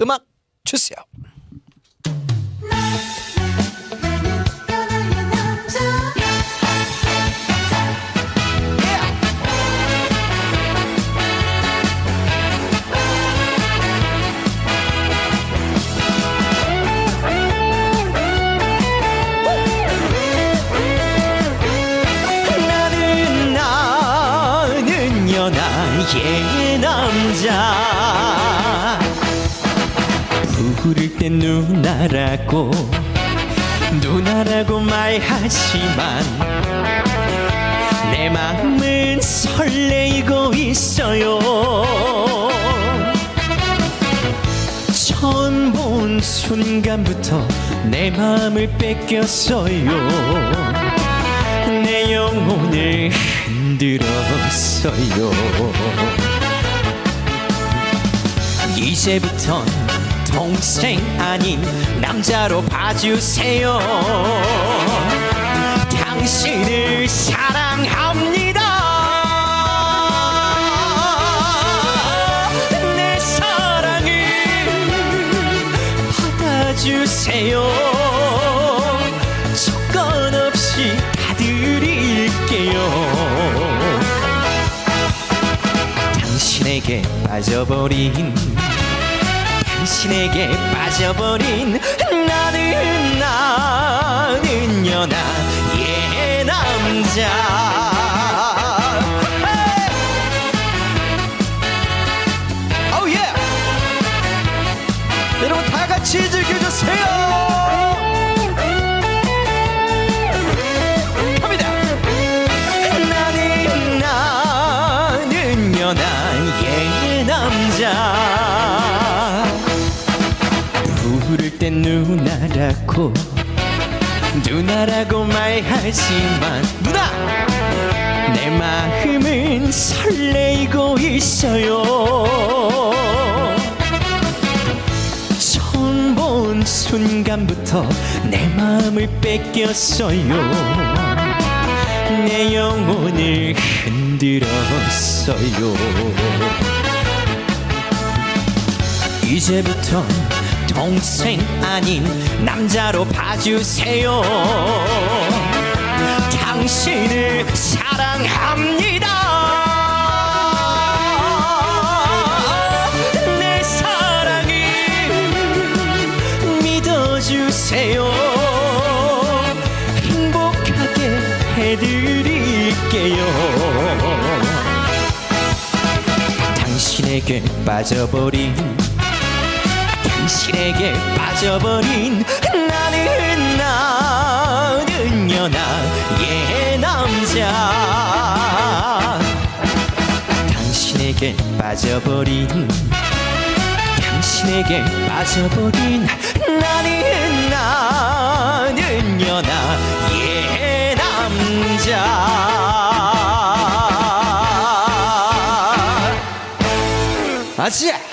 음악 주세요. 나의 남자 부를 땐 누나라고 누나라고 말하지만 내 마음은 설레이고 있어요. 처음 본 순간부터 내 마음을 뺏겼어요. 내 영혼을 흔들었어요. 이제부턴 동생 아닌 남자로 봐주세요. 당신을 사랑합니다. 내 사랑을 받아주세요. 조건 없이 다 드릴게요. 당신에게 빠져버린 당신에게 빠져버린 나는 나는요 나의 남자 Oh 같이 즐겨주세요. 갑니다. 나는 나는요 나의 남자 누나라고. 누나라고 말하지만 누나! 내 마음은 설레이고 있어요. 처음 본 순간부터 내 마음을 뺏겼어요. 내 영혼을 흔들었어요. 이제부터 동생 아닌 남자로 봐주세요. 당신을 사랑합니다. 내 사랑을 믿어주세요. 행복하게 해드릴게요. 당신에게 빠져버린 당신에게 빠져버린 나는 나는요 나의 남자. 당신에게 빠져버린 당신에게 빠져버린 나는 나는요 나의 남자. 아지야